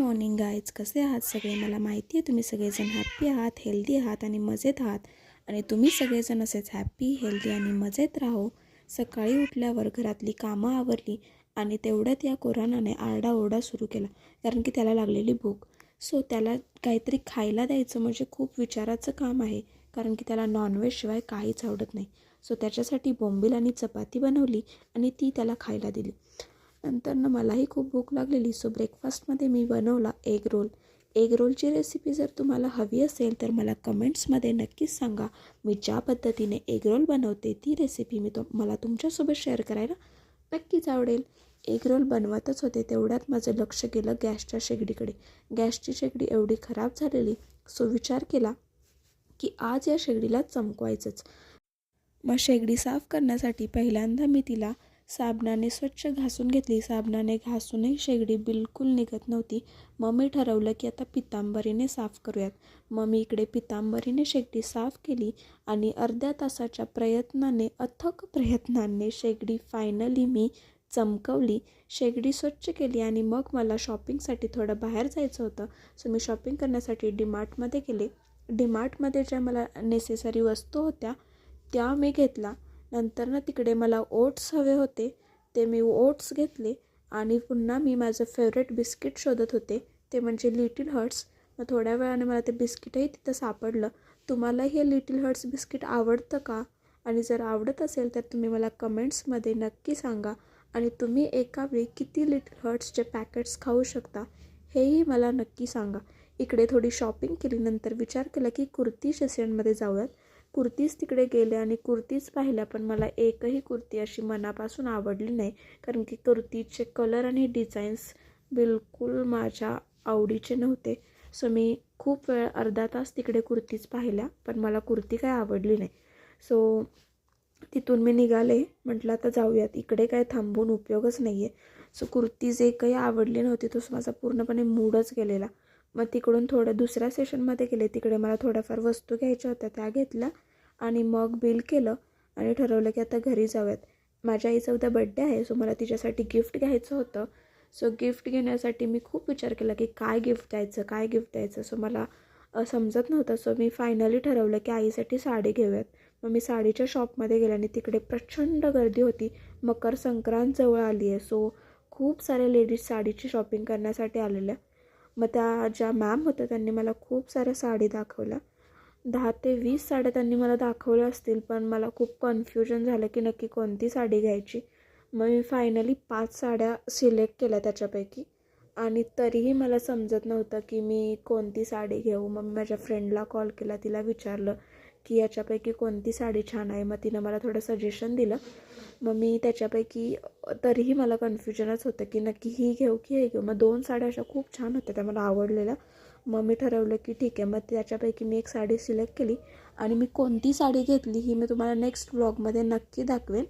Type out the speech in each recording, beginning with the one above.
Morning guys कसे आहात सगळे? मला माहिती आहे तुम्ही सगळेजण हॅप्पी आहात हेल्दी आहात आणि मजेत आहात. आणि तुम्ही सगळेजण असेच हॅप्पी हेल्दी आणि मजेत राहो. सकाळी उठल्यावर घरातली कामं आवरली आणि तेवढ्यात या कोरोनाने आरडाओरडा सुरू केला कारण की त्याला लागलेली भूक. सो त्याला काहीतरी खायला द्यायचं म्हणजे खूप विचाराचं काम आहे कारण की त्याला नॉनव्हेजशिवाय काहीच आवडत नाही. सो त्याच्यासाठी बोंबील आणि चपाती बनवली आणि ती त्याला खायला दिली. नंतरनं मलाही खूप भूक लागलेली. सो ब्रेकफास्टमध्ये मी बनवला एग रोल एग रोलची रेसिपी जर तुम्हाला हवी असेल तर मला कमेंट्समध्ये नक्कीच सांगा. मी ज्या पद्धतीने एग रोल बनवते ती रेसिपी मी तो मला तुमच्यासोबत शेअर करायला नक्कीच आवडेल. एग रोल बनवतच होते तेवढ्यात माझं लक्ष गेलं गॅसच्या शेगडीकडे. गॅसची शेगडी एवढी खराब झालेली सो विचार केला की आज या शेगडीला चमकवायचंच. मग शेगडी साफ करण्यासाठी पहिल्यांदा मी तिला साबणाने स्वच्छ घासून घेतली. साबणाने घासूनही शेगडी बिलकुल निघत नव्हती. मग मी ठरवलं की आता पितांबरीने साफ करूयात. मग मी इकडे पितांबरीने शेगडी साफ केली आणि अर्ध्या तासाच्या प्रयत्नाने अथक प्रयत्नाने शेगडी फायनली मी चमकवली. शेगडी स्वच्छ केली आणि मग मला शॉपिंगसाठी थोडं बाहेर जायचं होतं. सो मी शॉपिंग करण्यासाठी डीमार्टमध्ये गेले. डीमार्टमध्ये ज्या मला नेसेसरी वस्तू होत्या त्या मी घेतला नंतर ना तिकडे मला ओट्स हवे होते ते मी ओट्स घेतले आणि पुन्हा मी माझं फेवरेट बिस्किट शोधत होते ते म्हणजे लिटिल हर्ट्स मग थोड्या वेळाने मला ते बिस्किटही तिथं सापडलं. तुम्हाला हे लिटिल हर्ट्स बिस्किट आवडतं का? आणि जर आवडत असेल तर तुम्ही मला कमेंट्समध्ये नक्की सांगा. आणि तुम्ही एका वेळी किती लिटिल हर्ट्सचे पॅकेट्स खाऊ शकता हेही मला नक्की सांगा. इकडे थोडी शॉपिंग केल्यानंतर विचार केला की कुर्ती सेशनमध्ये जाऊयात. कुर्तीज तिकडे गेले आणि कुर्तीज पाहिल्या पण मला एकही कुर्ती अशी मनापासून आवडली नाही. कारण की कुर्तीचे कलर आणि डिझाईन्स बिलकुल माझ्या आवडीचे नव्हते. सो मी खूप वेळ अर्धा तास तिकडे कुर्तीज पाहिल्या पण मला कुर्ती काय आवडली नाही. सो तिथून मी निघाले. म्हटलं आता जाऊयात. इकडे काय थांबून उपयोगच नाही आहे सो कुर्तीज एकही आवडली नव्हती तोच माझा पूर्णपणे मूडच गेलेला. मग तिकडून थोडं दुसऱ्या सेशनमध्ये गेले. तिकडे मला थोड्याफार वस्तू घ्यायच्या होत्या त्या घेतल्या. आणि मग बिल केलं आणि ठरवलं की आता घरी जाऊयात. माझ्या आईचा उद्या बड्डे आहे सो मला तिच्यासाठी गिफ्ट घ्यायचं होतं. सो गिफ्ट घेण्यासाठी मी खूप विचार केला की काय गिफ्ट द्यायचं काय गिफ्ट द्यायचं? सो मला समजत नव्हतं. सो मी फायनली ठरवलं की आईसाठी साडी घेऊयात. मग मी साडीच्या शॉपमध्ये गेले आणि तिकडे प्रचंड गर्दी होती. मकर संक्रांत जवळ आली आहे. सो खूप साऱ्या लेडीज साडीची शॉपिंग करण्यासाठी आलेल्या. मग त्या ज्या मॅम होत्या त्यांनी मला खूप साऱ्या साडी दाखवल्या. दहा ते वीस साड्या त्यांनी मला दाखवल्या असतील पण मला खूप कन्फ्युजन झालं की नक्की कोणती साडी घ्यायची. मग मी फायनली पाच साड्या सिलेक्ट केल्या त्याच्यापैकी. आणि तरीही मला समजत नव्हतं की मी कोणती साडी घेऊ. मग मी माझ्या फ्रेंडला कॉल केला तिला विचारलं की याच्यापैकी कोणती साडी छान आहे? मग तिनं मला थोडं सजेशन दिलं. मग मी त्याच्यापैकी तरीही मला कन्फ्युजनच होतं की नक्की ही घेऊ की हे घेऊ. मग दोन साड्या अशा खूप छान होत्या त्या मला आवडलेल्या. मग मी ठरवलं की ठीक आहे मग त्याच्यापैकी मी एक साडी सिलेक्ट केली. आणि मी कोणती साडी घेतली ही मी तुम्हाला नेक्स्ट व्लॉगमध्ये नक्की दाखवेन.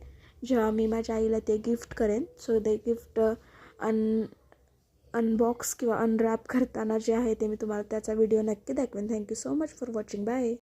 जेव्हा मी माझ्या आईला ते गिफ्ट करेन. सो ते गिफ्ट अन अनबॉक्स किंवा अनरॅप करताना जे आहे ते मी तुम्हाला त्याचा व्हिडिओ नक्की दाखवेन. Thank you so much for watching bye